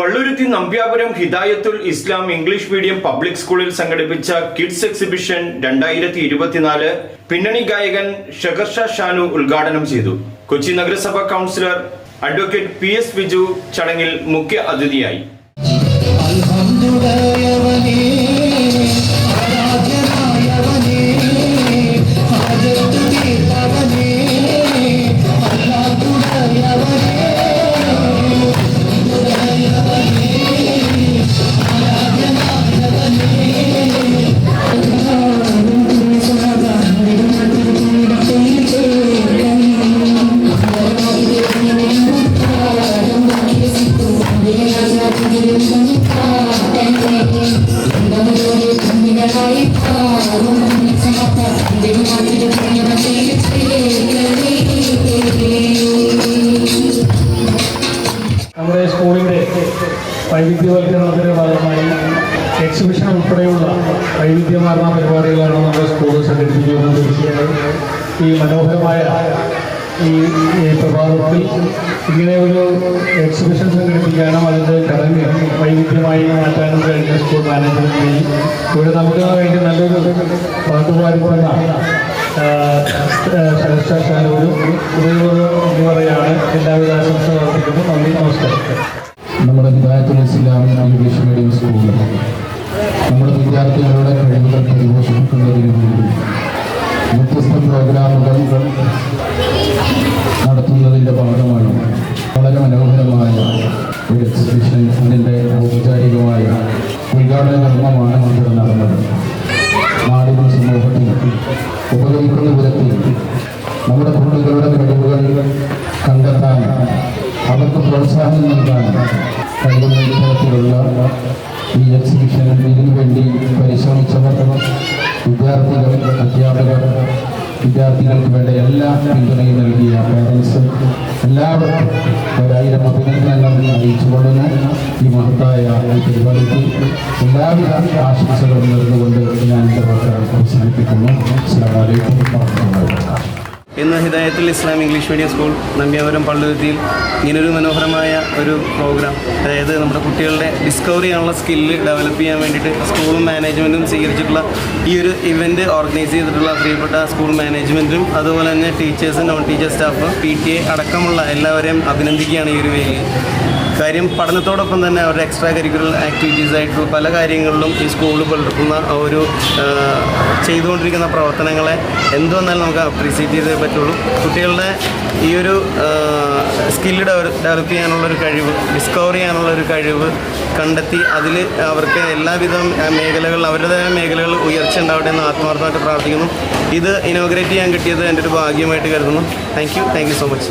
Palluruthy Nambiapuram Hidayathul Islam English medium public സ്കൂളിൽ സംഘടിപ്പിച്ച kids exhibition രണ്ടായിരത്തി ഇരുപത്തിനാല് പിന്നണി ഗായകൻ ഷഗർഷ ഷാനു ഉദ്ഘാടനം ചെയ്തു. കൊച്ചി നഗരസഭ councillor advocate P S Biju ചടങ്ങിൽ മുഖ്യ അതിഥിയായി. നമ്മുടെ സ്കൂളിന്റെ വൈവിധ്യവൽക്കരണത്തിന്റെ ഭാഗമായി എക്സിബിഷൻ ഉൾപ്പെടെയുള്ള വൈവിധ്യമാർന്ന പരിപാടികളാണ് നമ്മുടെ സ്കൂൾ സംഘടിപ്പിക്കുന്നത് ഈ മനോഹരമായ ഈ പ്രഭാതത്തിൽ ഇങ്ങനെ ഒരു എക്സിബിഷൻ സംഘടിപ്പിക്കാനും അതിന്റെ ചടങ്ങ് വൈവിധ്യമായി മാറ്റാനും കഴിഞ്ഞ സ്കൂൾ മാനേജ്മെന്റിൽ ഇവിടെ നമുക്ക് വേണ്ടി നല്ലൊരു പാട്ടുപാടുന്ന നമ്മുടെ ഹിദായത്തുൽ സ്കൂളിൽ നമ്മുടെ വിദ്യാർത്ഥികളുടെ കഴിവുകൾ പരിപോഷിപ്പിക്കുന്നതിന് വേണ്ടി വ്യത്യസ്ത പ്രോഗ്രാമുകൾ കഴിയുന്ന ഇത്തരത്തിലുള്ള ഈ എക്സിബിഷനിൽ ഇതിനു വേണ്ടി പരിശ്രമിച്ചവർ വിദ്യാർത്ഥികൾ അധ്യാപകർ വിദ്യാർത്ഥികൾക്ക് വേണ്ട എല്ലാ പിന്തുണയും നൽകിയ പേരൻസ് എല്ലാവർക്കും ഒരായിരം അഭിനന്ദനങ്ങൾ അറിയിച്ചുകൊള്ളുന്നു. ഈ മഹത്തായ പരിപാടിക്ക് എല്ലാവിധ ആശംസകളും നേർന്നുകൊണ്ട് ഞാൻ എന്റെ വാക്കുകൾ അവസാനിപ്പിക്കുന്നു അസ്സാം വലൈക്കും വാഹമത്തുള്ളാഹി ഇന്ന് Hidayathul Islam English medium school Nambyapuram പള്ളുരുത്തിയിൽ ഇങ്ങനൊരു മനോഹരമായ ഒരു പ്രോഗ്രാം അതായത് നമ്മുടെ കുട്ടികളുടെ ഡിസ്കവറി ചെയ്യാനുള്ള സ്കില്ല് ഡെവലപ്പ് ചെയ്യാൻ വേണ്ടിയിട്ട് സ്കൂളും മാനേജ്മെന്റും സ്വീകരിച്ചിട്ടുള്ള ഈ ഒരു ഇവന്റ് ഓർഗനൈസ് ചെയ്തിട്ടുള്ള പ്രിയപ്പെട്ട സ്കൂൾ മാനേജ്മെന്റും അതുപോലെ തന്നെ teachers non teacher staff P T A അടക്കമുള്ള എല്ലാവരെയും അഭിനന്ദിക്കുകയാണ് ഈ ഒരു വേദിയിൽ. കാര്യം പഠനത്തോടൊപ്പം തന്നെ അവരുടെ എക്സ്ട്രാ കരിക്കുലർ ആക്ടിവിറ്റീസ് ആയിട്ടുള്ള പല കാര്യങ്ങളിലും ഈ സ്കൂളിൽ പുലർത്തുന്ന ഒരു ചെയ്തുകൊണ്ടിരിക്കുന്ന പ്രവർത്തനങ്ങളെ എന്ത് വന്നാലും നമുക്ക് അപ്രീസിയേറ്റ് ചെയ്തേ പറ്റുള്ളൂ. കുട്ടികളുടെ ഈ ഒരു സ്കില്ല് ഡെവലപ്പ് ചെയ്യാനുള്ളൊരു കഴിവ് ഡിസ്കവർ ചെയ്യാനുള്ളൊരു കഴിവ് കണ്ടെത്തി അതിൽ അവർക്ക് എല്ലാവിധ മേഖലകൾ അവരുടേതായ മേഖലകൾ ഉയർച്ച ഉണ്ടാവട്ടെ എന്ന് ആത്മാർത്ഥമായിട്ട് പ്രാർത്ഥിക്കുന്നു. ഇത് ഇനോഗ്രേറ്റ് ചെയ്യാൻ കിട്ടിയത് എന്റെ ഒരു ഭാഗ്യമായിട്ട് കരുതുന്നു. Thank you thank you so much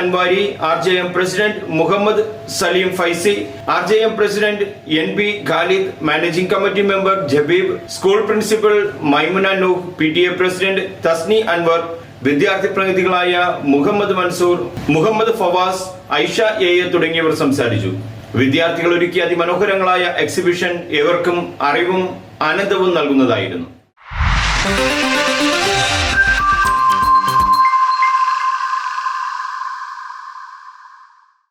Anwari R J M president Muhammad Saleem Faizy R J M president N B Khalid managing committee member Jabeeb school principal Maimuna Nooh P T A president Thasni Anwar വിദ്യാർത്ഥി പ്രതിനിധികളായ Muhammad Mansoor Muhammad Fawaz Aisha A തുടങ്ങിയവർ സംസാരിച്ചു. വിദ്യാർത്ഥികൾ ഒരുക്കിയ അതിമനോഹരങ്ങളായ exhibition ഏവർക്കും അറിവും ആനന്ദവും നൽകുന്നതായിരുന്നു.